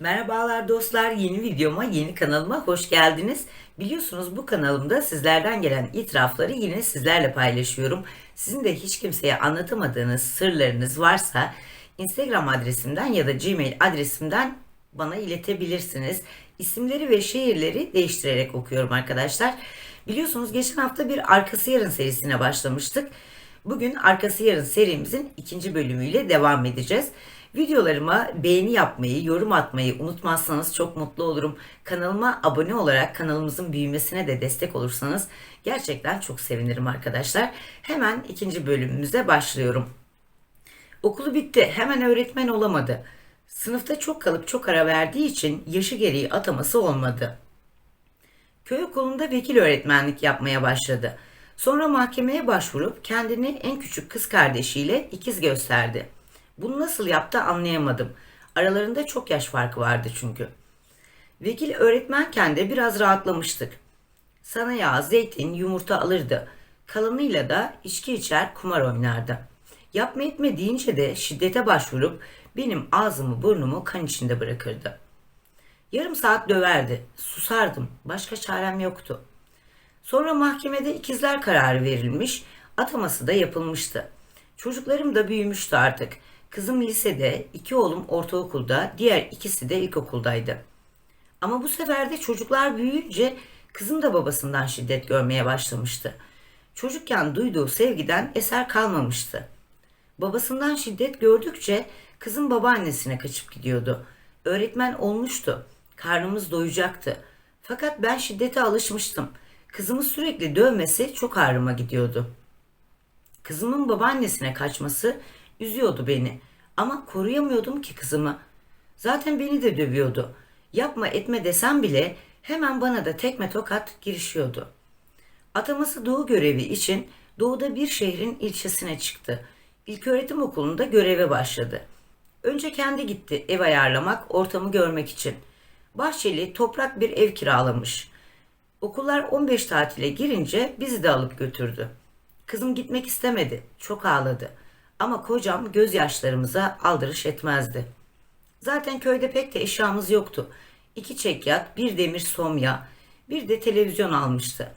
Merhabalar dostlar, yeni videoma, yeni kanalıma hoş geldiniz. Biliyorsunuz bu kanalımda sizlerden gelen itirafları yine sizlerle paylaşıyorum. Sizin de hiç kimseye anlatamadığınız sırlarınız varsa Instagram adresimden ya da Gmail adresimden bana iletebilirsiniz. İsimleri ve şehirleri değiştirerek okuyorum arkadaşlar. Biliyorsunuz geçen hafta bir Arkası Yarın serisine başlamıştık. Bugün Arkası Yarın serimizin ikinci bölümüyle devam edeceğiz. Videolarıma beğeni yapmayı, yorum atmayı unutmazsanız çok mutlu olurum. Kanalıma abone olarak kanalımızın büyümesine de destek olursanız gerçekten çok sevinirim arkadaşlar. Hemen ikinci bölümümüze başlıyorum. Okulu bitti. Hemen öğretmen olamadı. Sınıfta çok kalıp çok ara verdiği için yaşı gereği ataması olmadı. Köy okulunda vekil öğretmenlik yapmaya başladı. Sonra mahkemeye başvurup kendini en küçük kız kardeşiyle ikiz gösterdi. Bunu nasıl yaptı anlayamadım. Aralarında çok yaş farkı vardı çünkü. Vekil öğretmenken de biraz rahatlamıştık. Sana yağ, zeytin, yumurta alırdı. Kalanıyla da içki içer, kumar oynardı. Yapma etme deyince de şiddete başvurup benim ağzımı burnumu kan içinde bırakırdı. Yarım saat döverdi. Susardım. Başka çarem yoktu. Sonra mahkemede ikizler kararı verilmiş, ataması da yapılmıştı. Çocuklarım da büyümüştü artık. Kızım lisede, iki oğlum ortaokulda, diğer ikisi de ilkokuldaydı. Ama bu sefer de çocuklar büyüyünce kızım da babasından şiddet görmeye başlamıştı. Çocukken duyduğu sevgiden eser kalmamıştı. Babasından şiddet gördükçe kızım babaannesine kaçıp gidiyordu. Öğretmen olmuştu. Karnımız doyacaktı. Fakat ben şiddete alışmıştım. Kızımı sürekli dövmesi çok ağrıma gidiyordu. Kızımın babaannesine kaçması üzüyordu beni. Ama koruyamıyordum ki kızımı. Zaten beni de dövüyordu. Yapma etme desem bile hemen bana da tekme tokat girişiyordu. Ataması doğu görevi için doğuda bir şehrin ilçesine çıktı. İlköğretim okulunda göreve başladı. Önce kendi gitti ev ayarlamak, ortamı görmek için. Bahçeli, toprak bir ev kiralamış. Okullar 15 tatile girince bizi de alıp götürdü. Kızım gitmek istemedi. Çok ağladı. Ama kocam gözyaşlarımıza aldırış etmezdi. Zaten köyde pek de eşyamız yoktu. İki çekyat, bir demir somya, bir de televizyon almıştı.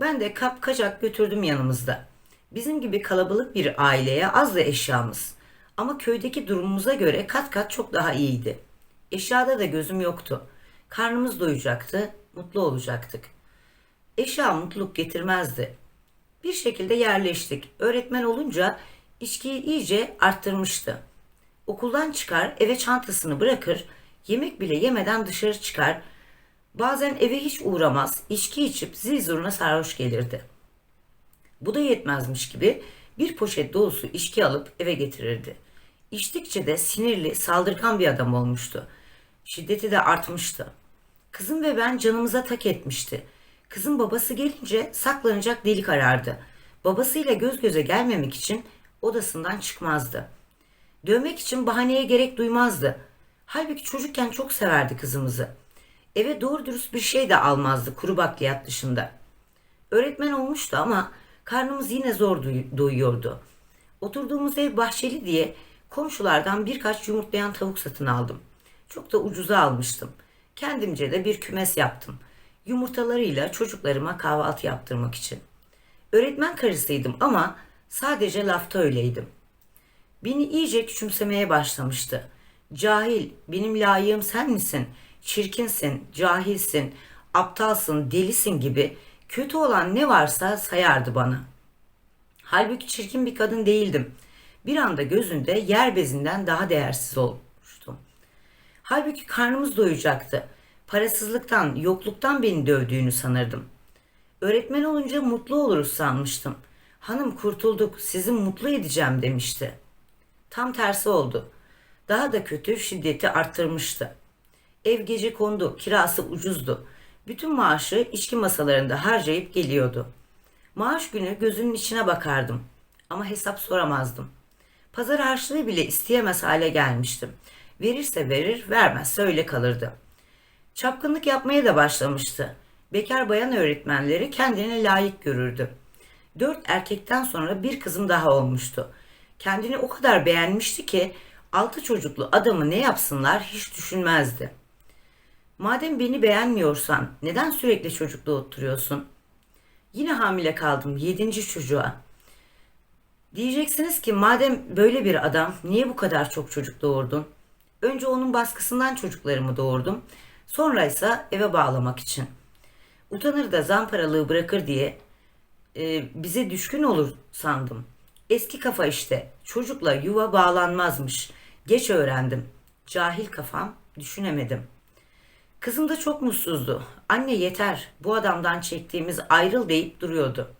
Ben de kap kaçak götürdüm yanımızda. Bizim gibi kalabalık bir aileye az da eşyamız. Ama köydeki durumumuza göre kat kat çok daha iyiydi. Eşyada da gözüm yoktu. Karnımız doyacaktı, mutlu olacaktık. Eşya mutluluk getirmezdi. Bir şekilde yerleştik. Öğretmen olunca içkiyi iyice arttırmıştı. Okuldan çıkar, eve çantasını bırakır, yemek bile yemeden dışarı çıkar. Bazen eve hiç uğramaz, içki içip zil zurna sarhoş gelirdi. Bu da yetmezmiş gibi bir poşet dolusu içki alıp eve getirirdi. İçtikçe de sinirli, saldırgan bir adam olmuştu. Şiddeti de artmıştı. Kızım ve ben canımıza tak etmişti. Kızın babası gelince saklanacak delik arardı. Babasıyla göz göze gelmemek için odasından çıkmazdı. Dövmek için bahaneye gerek duymazdı. Halbuki çocukken çok severdi kızımızı. Eve doğru dürüst bir şey de almazdı kuru bakliyat dışında. Öğretmen olmuştu ama karnımız yine zor doyuyordu. Oturduğumuz ev bahçeli diye komşulardan birkaç yumurtlayan tavuk satın aldım. Çok da ucuza almıştım. Kendimce de bir kümes yaptım. Yumurtalarıyla çocuklarıma kahvaltı yaptırmak için. Öğretmen karısıydım ama sadece lafta öyleydim. Beni iyice küçümsemeye başlamıştı. Cahil, benim layığım sen misin? Çirkinsin, cahilsin, aptalsın, delisin gibi kötü olan ne varsa sayardı bana. Halbuki çirkin bir kadın değildim. Bir anda gözünde yer bezinden daha değersiz olmuştum. Halbuki karnımız doyacaktı. Parasızlıktan, yokluktan beni dövdüğünü sanırdım. Öğretmen olunca mutlu oluruz sanmıştım. Hanım kurtulduk, sizi mutlu edeceğim demişti. Tam tersi oldu. Daha da kötü şiddeti arttırmıştı. Ev gece kondu, kirası ucuzdu. Bütün maaşı içki masalarında harcayıp geliyordu. Maaş günü gözünün içine bakardım ama hesap soramazdım. Pazar harçlığı bile isteyemez hale gelmiştim. Verirse verir, vermezse öyle kalırdı. Çapkınlık yapmaya da başlamıştı. Bekar bayan öğretmenleri kendine layık görürdü. Dört erkekten sonra bir kızım daha olmuştu. Kendini o kadar beğenmişti ki Altı çocuklu adamı ne yapsınlar hiç düşünmezdi. Madem beni beğenmiyorsan neden sürekli çocukla oturuyorsun? Yine hamile kaldım yedinci çocuğa. Diyeceksiniz ki madem böyle bir adam niye bu kadar çok çocuk doğurdun? Önce onun baskısından çocuklarımı doğurdum. Sonra ise eve bağlamak için. Utanır da zamparalığı bırakır diye e, bize düşkün olur sandım. Eski kafa işte. Çocukla yuva bağlanmazmış. Geç öğrendim. Cahil kafam düşünemedim. Kızım da çok mutsuzdu. Anne yeter. Bu adamdan çektiğimiz ayrıl deyip duruyordu.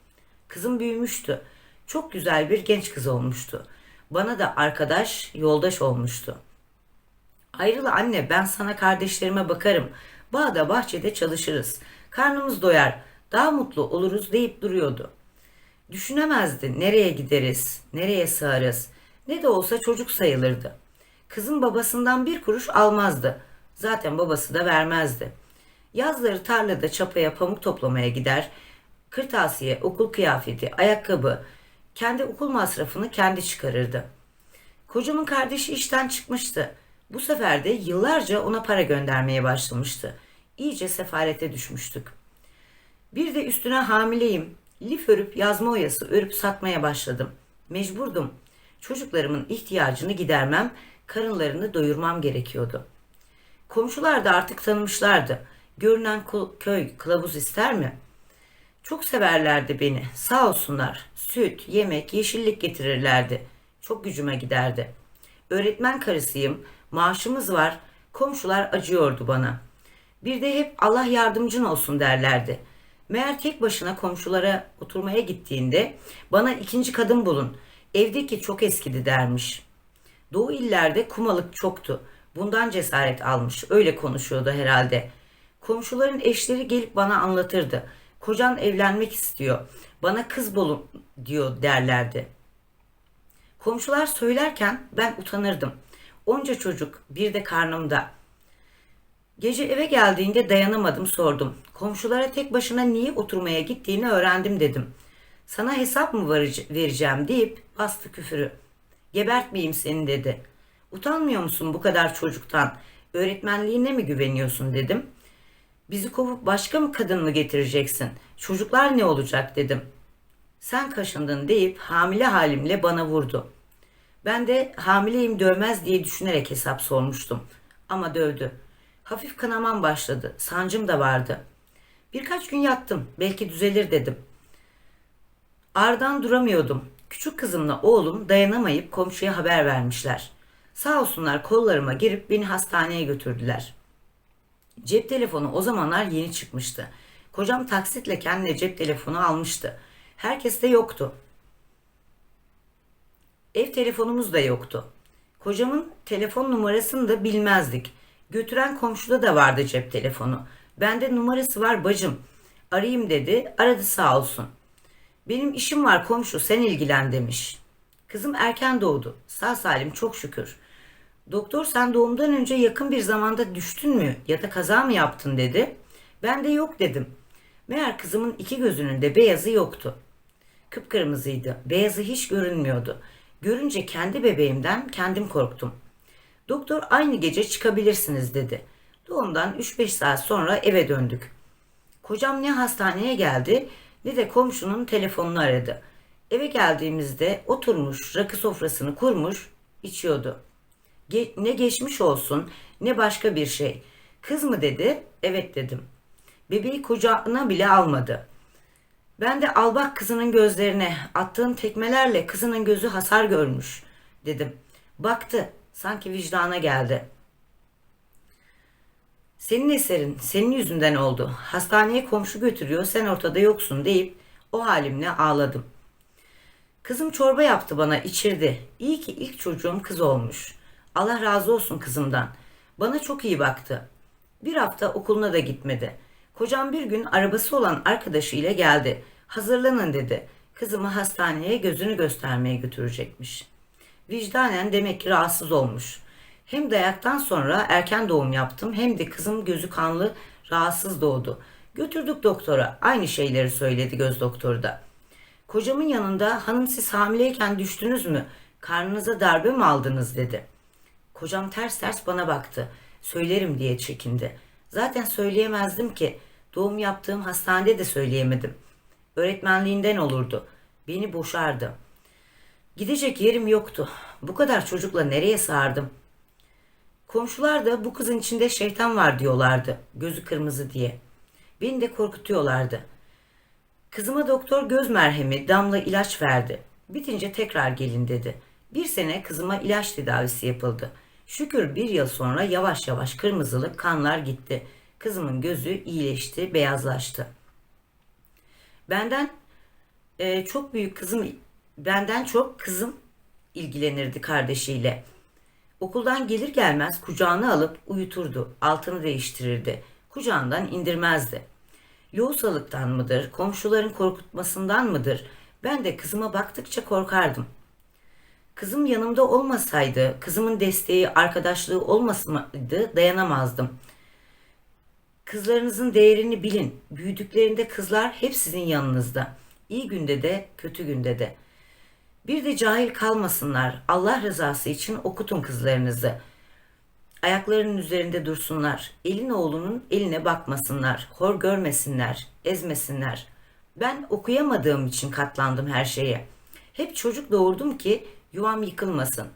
Kızım büyümüştü. Çok güzel bir genç kız olmuştu. Bana da arkadaş, yoldaş olmuştu. Ayrıl anne ben sana kardeşlerime bakarım. Bağda bahçede çalışırız. Karnımız doyar. Daha mutlu oluruz deyip duruyordu. Düşünemezdi nereye gideriz, nereye sığarız. Ne de olsa çocuk sayılırdı. Kızın babasından bir kuruş almazdı. Zaten babası da vermezdi. Yazları tarlada çapaya pamuk toplamaya gider. Kırtasiye, okul kıyafeti, ayakkabı, kendi okul masrafını kendi çıkarırdı. Kocamın kardeşi işten çıkmıştı. Bu sefer de yıllarca ona para göndermeye başlamıştı. İyice sefalete düşmüştük. Bir de üstüne hamileyim. Lif örüp yazma oyası örüp satmaya başladım. Mecburdum. Çocuklarımın ihtiyacını gidermem, karınlarını doyurmam gerekiyordu. Komşular da artık tanımışlardı. Görünen köy kılavuz ister mi? Çok severlerdi beni. Sağ olsunlar. Süt, yemek, yeşillik getirirlerdi. Çok gücüme giderdi. Öğretmen karısıyım. Maaşımız var. Komşular acıyordu bana. Bir de hep Allah yardımcın olsun derlerdi. Meğer tek başına komşulara oturmaya gittiğinde bana ikinci kadın bulun. Evdeki çok eskidi dermiş. Doğu illerde kumalık çoktu. Bundan cesaret almış. Öyle konuşuyordu herhalde. Komşuların eşleri gelip bana anlatırdı. Kocan evlenmek istiyor. Bana kız bulun diyor derlerdi. Komşular söylerken ben utanırdım. Onca çocuk bir de karnımda. Gece eve geldiğinde dayanamadım sordum. Komşulara tek başına niye oturmaya gittiğini öğrendim dedim. Sana hesap mı vereceğim deyip bastı küfürü. Gebertmeyeyim seni dedi. Utanmıyor musun bu kadar çocuktan? Öğretmenliğine mi güveniyorsun dedim. Bizi kovup başka mı kadın mı getireceksin? Çocuklar ne olacak dedim. Sen kaşındın deyip hamile halimle bana vurdu. Ben de hamileyim dövmez diye düşünerek hesap sormuştum. Ama dövdü. Hafif kanamam başladı. Sancım da vardı. Birkaç gün yattım. Belki düzelir dedim. Ardan duramıyordum. Küçük kızımla oğlum dayanamayıp komşuya haber vermişler. Sağ olsunlar kollarıma girip beni hastaneye götürdüler. Cep telefonu o zamanlar yeni çıkmıştı. Kocam taksitle kendine cep telefonu almıştı. Herkes de yoktu. Ev telefonumuz da yoktu. Kocamın telefon numarasını da bilmezdik. Götüren komşuda da vardı cep telefonu. Bende numarası var bacım. Arayayım dedi. Aradı sağ olsun. Benim işim var komşu sen ilgilen demiş. Kızım erken doğdu. Sağ salim çok şükür. Doktor sen doğumdan önce yakın bir zamanda düştün mü ya da kaza mı yaptın dedi. Ben de yok dedim. Meğer kızımın iki gözünün de beyazı yoktu. Kıpkırmızıydı. Beyazı hiç görünmüyordu. Görünce kendi bebeğimden kendim korktum. Doktor aynı gece çıkabilirsiniz dedi. Doğumdan 3-5 saat sonra eve döndük. Kocam ne hastaneye geldi ne de komşunun telefonunu aradı. Eve geldiğimizde oturmuş rakı sofrasını kurmuş içiyordu. Ge- ne geçmiş olsun ne başka bir şey. Kız mı dedi? Evet dedim. Bebeği kucağına bile almadı. Ben de al bak kızının gözlerine attığın tekmelerle kızının gözü hasar görmüş dedim. Baktı sanki vicdana geldi. Senin eserin senin yüzünden oldu. Hastaneye komşu götürüyor sen ortada yoksun deyip o halimle ağladım. Kızım çorba yaptı bana içirdi. İyi ki ilk çocuğum kız olmuş. Allah razı olsun kızımdan. Bana çok iyi baktı. Bir hafta okuluna da gitmedi. Kocam bir gün arabası olan arkadaşıyla geldi. Hazırlanın dedi. Kızımı hastaneye gözünü göstermeye götürecekmiş. Vicdanen demek ki rahatsız olmuş. Hem dayaktan sonra erken doğum yaptım hem de kızım gözü kanlı rahatsız doğdu. Götürdük doktora. Aynı şeyleri söyledi göz doktoru da. Kocamın yanında hanım siz hamileyken düştünüz mü? Karnınıza darbe mi aldınız dedi. Kocam ters ters bana baktı. Söylerim diye çekindi. Zaten söyleyemezdim ki. Doğum yaptığım hastanede de söyleyemedim. Öğretmenliğinden olurdu. Beni boşardı. Gidecek yerim yoktu. Bu kadar çocukla nereye sığardım? Komşular da bu kızın içinde şeytan var diyorlardı. Gözü kırmızı diye. Beni de korkutuyorlardı. Kızıma doktor göz merhemi, damla ilaç verdi. Bitince tekrar gelin dedi. Bir sene kızıma ilaç tedavisi yapıldı. Şükür bir yıl sonra yavaş yavaş kırmızılık kanlar gitti. Kızımın gözü iyileşti, beyazlaştı. Benden e, çok büyük kızım, benden çok kızım ilgilenirdi kardeşiyle. Okuldan gelir gelmez kucağına alıp uyuturdu, altını değiştirirdi. Kucağından indirmezdi. Lohusalıktan mıdır, komşuların korkutmasından mıdır? Ben de kızıma baktıkça korkardım. Kızım yanımda olmasaydı, kızımın desteği, arkadaşlığı olmasaydı dayanamazdım. Kızlarınızın değerini bilin. Büyüdüklerinde kızlar hep sizin yanınızda. İyi günde de, kötü günde de. Bir de cahil kalmasınlar. Allah rızası için okutun kızlarınızı. Ayaklarının üzerinde dursunlar. Elin oğlunun eline bakmasınlar. Hor görmesinler, ezmesinler. Ben okuyamadığım için katlandım her şeye. Hep çocuk doğurdum ki yuvam yıkılmasın.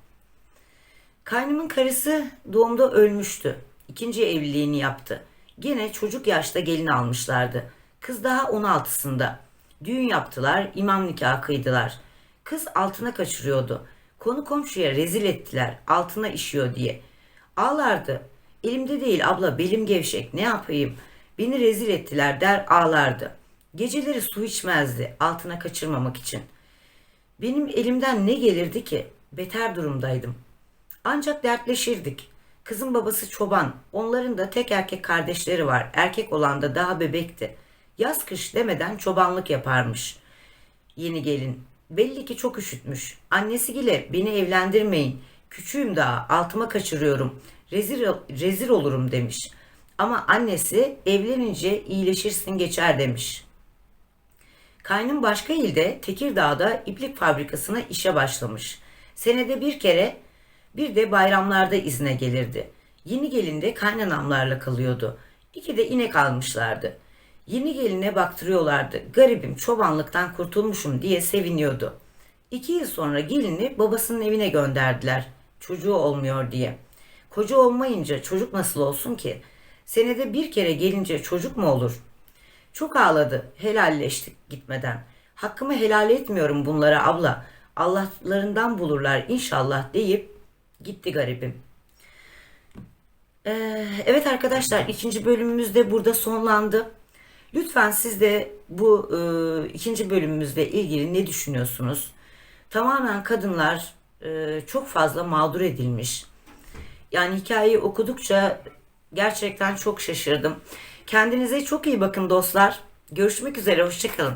Kaynımın karısı doğumda ölmüştü. İkinci evliliğini yaptı. Gene çocuk yaşta gelin almışlardı. Kız daha 16'sında. Düğün yaptılar, imam nikahı kıydılar. Kız altına kaçırıyordu. Konu komşuya rezil ettiler, altına işiyor diye. Ağlardı. Elimde değil abla, belim gevşek, ne yapayım? Beni rezil ettiler der ağlardı. Geceleri su içmezdi, altına kaçırmamak için. Benim elimden ne gelirdi ki? Beter durumdaydım. Ancak dertleşirdik. Kızın babası çoban. Onların da tek erkek kardeşleri var. Erkek olan da daha bebekti. Yaz kış demeden çobanlık yaparmış. Yeni gelin. Belli ki çok üşütmüş. Annesi gile beni evlendirmeyin. Küçüğüm daha altıma kaçırıyorum. Rezil, rezil olurum demiş. Ama annesi evlenince iyileşirsin geçer demiş. Kaynım başka ilde Tekirdağ'da iplik fabrikasına işe başlamış. Senede bir kere bir de bayramlarda izne gelirdi. Yeni gelin de kaynanamlarla kalıyordu. İki de inek almışlardı. Yeni geline baktırıyorlardı. Garibim çobanlıktan kurtulmuşum diye seviniyordu. İki yıl sonra gelini babasının evine gönderdiler. Çocuğu olmuyor diye. Koca olmayınca çocuk nasıl olsun ki? Senede bir kere gelince çocuk mu olur? Çok ağladı. Helalleştik gitmeden. Hakkımı helal etmiyorum bunlara abla. Allah'larından bulurlar inşallah deyip gitti garibim. Ee, evet arkadaşlar ikinci bölümümüz de burada sonlandı. Lütfen siz de bu e, ikinci bölümümüzle ilgili ne düşünüyorsunuz? Tamamen kadınlar e, çok fazla mağdur edilmiş. Yani hikayeyi okudukça gerçekten çok şaşırdım. Kendinize çok iyi bakın dostlar. Görüşmek üzere, hoşçakalın.